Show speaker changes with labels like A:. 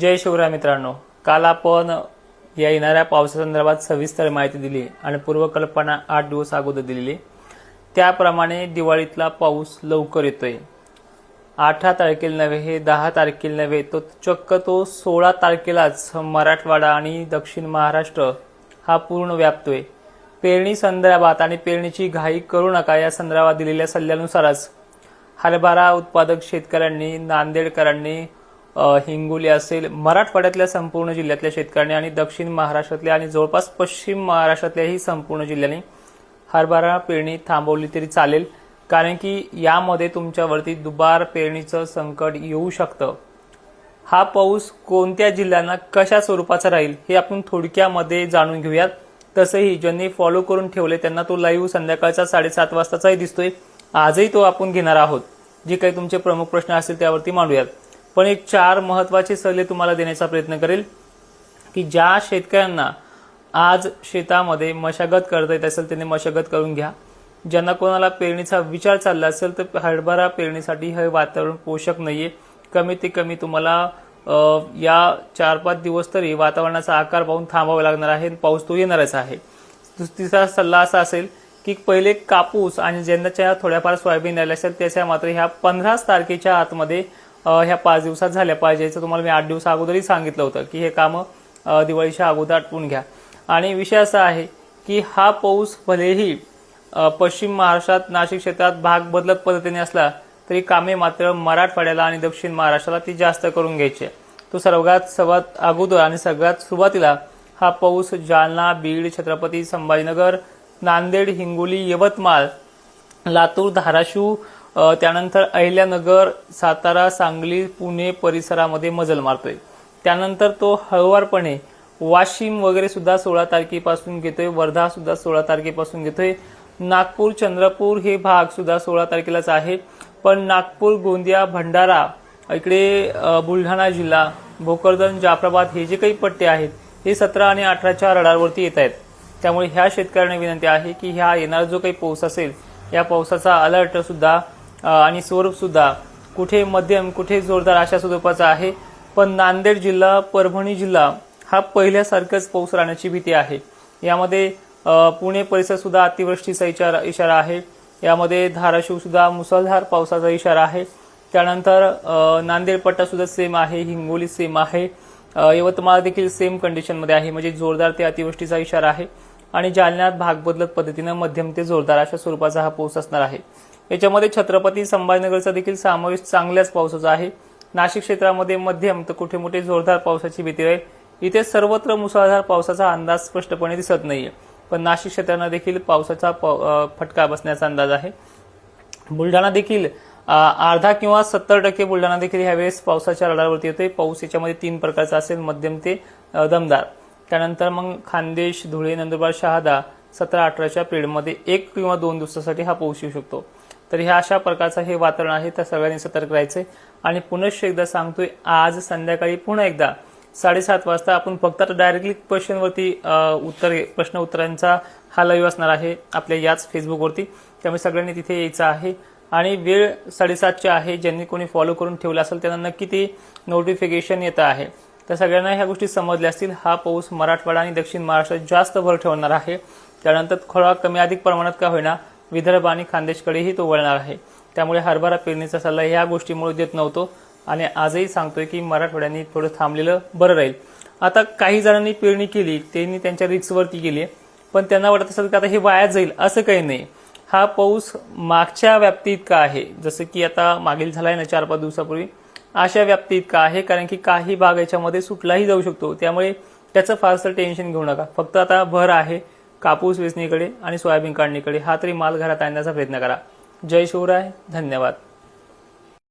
A: जय शिवराय मित्रांनो. काल आपण या येणाऱ्या पावसासंदर्भात सविस्तर माहिती दिली आणि पूर्वकल्पना आठ दिवस अगोदर दिलेली. त्याप्रमाणे दिवाळीतला पाऊस लवकर येतोय. आठा तारखेला नव्हे हे दहा तारखेला नव्हे तो चक्क तो सोळा तारखेलाच मराठवाडा आणि दक्षिण महाराष्ट्र हा पूर्ण व्यापतोय. पेरणी संदर्भात आणि पेरणीची घाई करू नका या संदर्भात दिलेल्या सल्ल्यानुसारच हरभरा उत्पादक शेतकऱ्यांनी नांदेडकरांनी हिंगोली असेल मराठवाड्यातल्या संपूर्ण जिल्ह्यातल्या शेतकऱ्यांनी आणि दक्षिण महाराष्ट्रातल्या आणि जवळपास पश्चिम महाराष्ट्रातल्याही संपूर्ण जिल्ह्यांनी हरभरा पेरणी थांबवली तरी चालेल. कारण की यामध्ये तुमच्यावरती दुबार पेरणीचं संकट येऊ शकतं. हा पाऊस कोणत्या जिल्ह्यांना कशा स्वरूपाचा राहील हे आपण थोडक्यामध्ये जाणून घेऊयात. तसंही ज्यांनी फॉलो करून ठेवले त्यांना तो लाईव्ह संध्याकाळचा साडेसात वाजताचाही दिसतोय. आजही तो आपण घेणार आहोत. जे काही तुमचे प्रमुख प्रश्न असतील त्यावरती मांडूयात. पण एक चार महत्त्वाचे सल्ले तुम्हाला देण्याचा प्रयत्न करेल की ज्या शेतकऱ्यांना आज शेतामध्ये मशागत करता येत असेल त्यांनी मशागत करून घ्या. ज्यांना कोणाला पेरणीचा विचार चालला असेल तर हरभरा पेरणीसाठी हे वातावरण पोषक नाहीये. कमीत ते कमी तुम्हाला या चार पाच दिवस तरी वातावरणाचा आकार पाहून थांबावा लागणार आहे आणि पाऊस तो येणारच आहे. दुस- तिसरा सल्ला असा असेल की पहिले कापूस आणि ज्यांच्या थोड्याफार सोयाबीन आल्या असेल त्याच्या मात्र ह्या पंधराच तारखेच्या आतमध्ये ह्या पाच दिवसात झाल्या पाहिजे याचं तुम्हाला मी आठ दिवस अगोदरही सांगितलं होतं की हे कामं दिवाळीच्या अगोदर आटपून घ्या आणि विषय असा आहे की हा पाऊस भलेही पश्चिम महाराष्ट्रात नाशिक क्षेत्रात भाग बदलत पद्धतीने असला तरी कामे मात्र मराठवाड्याला आणि दक्षिण महाराष्ट्राला ती जास्त करून घ्यायची आहे. तो सर्वात सर्वात अगोदर आणि सगळ्यात सुरुवातीला हा पाऊस जालना बीड छत्रपती संभाजीनगर नांदेड हिंगोली यवतमाळ लातूर धाराशिव त्यानंतर अहिल्यानगर सातारा सांगली पुणे परिसरामध्ये मजल मारतोय. त्यानंतर तो हळुवारपणे वाशिम वगैरे सुद्धा सोळा तारखेपासून घेतोय वर्धा सुद्धा सोळा तारखेपासून घेतोय. नागपूर चंद्रपूर हे भाग सुद्धा सोळा तारखेलाच आहे. पण नागपूर गोंदिया भंडारा इकडे बुलढाणा जिल्हा भोकरदन जाफराबाद हे जे काही पट्टे आहेत हे सतरा आणि अठराच्या रडारवरती येत आहेत. त्यामुळे ह्या शेतकऱ्यांना विनंती आहे की ह्या येणारा जो काही पाऊस असेल या पावसाचा अलर्ट सुद्धा आणि स्वरूपसुद्धा कुठे मध्यम कुठे जोरदार अशा स्वरूपाचा आहे. पण नांदेड जिल्हा परभणी जिल्हा हा पहिल्यासारखंच पाऊस राहण्याची भीती आहे. यामध्ये पुणे परिसर सुद्धा अतिवृष्टीचा इशारा इशारा आहे. यामध्ये धाराशिव सुद्धा मुसळधार पावसाचा इशारा आहे. त्यानंतर नांदेड पट्टा सुद्धा सेम आहे हिंगोली सेम आहे. यवतमाळ देखील सेम कंडिशनमध्ये आहे. म्हणजे जोरदार ते अतिवृष्टीचा इशारा आहे. आणि जालन्यात भाग बदलत पद्धतीनं मध्यम ते जोरदार अशा स्वरूपाचा हा पाऊस असणार आहे. याच्यामध्ये छत्रपती संभाजीनगरचा देखील समावेश चांगल्याच पावसाचा आहे. नाशिक क्षेत्रामध्ये मध्यम तर कुठे मोठे जोरदार पावसाची भीती राहील इथे सर्वत्र मुसळधार पावसाचा अंदाज स्पष्टपणे दिसत नाहीये. पण नाशिक क्षेत्रांना देखील पावसाचा पाव- फटका बसण्याचा अंदाज आहे. बुलढाणा देखील अर्धा किंवा सत्तर टक्के बुलढाणा देखील ह्यावेळेस पावसाच्या रडारवरती येतोय. पाऊस याच्यामध्ये तीन प्रकारचा असेल मध्यम ते दमदार. त्यानंतर मग खानदेश धुळे नंदुरबार शहादा सतरा अठराच्या पिरियडमध्ये एक किंवा दोन दिवसासाठी हा पाऊस येऊ शकतो. तर ह्या अशा प्रकारचं हे वातावरण आहे तर सगळ्यांनी सतर्क राहायचं. आणि पुनश्च एकदा सांगतोय आज संध्याकाळी पुन्हा एकदा साडेसात वाजता आपण फक्त डायरेक्टली क्वेश्चनवरती उत्तर प्रश्न उत्तरांचा हा लाईव्ह असणार आहे आपल्या याच फेसबुकवरती त्यामुळे सगळ्यांनी तिथे यायचं आहे. आणि वेळ साडेसातची आहे ज्यांनी कोणी फॉलो करून ठेवलं असेल त्यांना नक्की ते नोटिफिकेशन येतं आहे. तर सगळ्यांना ह्या गोष्टी समजल्या असतील हा पाऊस मराठवाडा आणि दक्षिण महाराष्ट्रात जास्त भर ठेवणार आहे. त्यानंतर थोडा कमी अधिक प्रमाणात का होईना विदर्भ आणि खानदेशकडेही तो वळणार आहे. त्यामुळे हरभरा पेरणीचा सल्ला ह्या गोष्टीमुळे देत नव्हतो आणि आजही सांगतोय की मराठवाड्यांनी थोडं थांबलेलं बरं राहील. आता काही जणांनी पेरणी केली त्यांनी त्यांच्या रिक्सवरती केली पण त्यांना वाटत असेल की आता हे वाया जाईल असं काही नाही. हा पाऊस मागच्या व्याप्तीत का आहे जसं की आता मागील झालाय ना चार पाच दिवसापूर्वी अशा व्याप्ती इतका आहे कारण की काही भाग याच्यामध्ये सुटलाही जाऊ शकतो. त्यामुळे त्याचं फारसं टेन्शन घेऊ नका. फक्त आता भर आहे कापूस वेचणीकडे आणि सोयाबीन काढणीकडे हा तरी माल घरात आणण्याचा प्रयत्न करा. जय शिवराय धन्यवाद.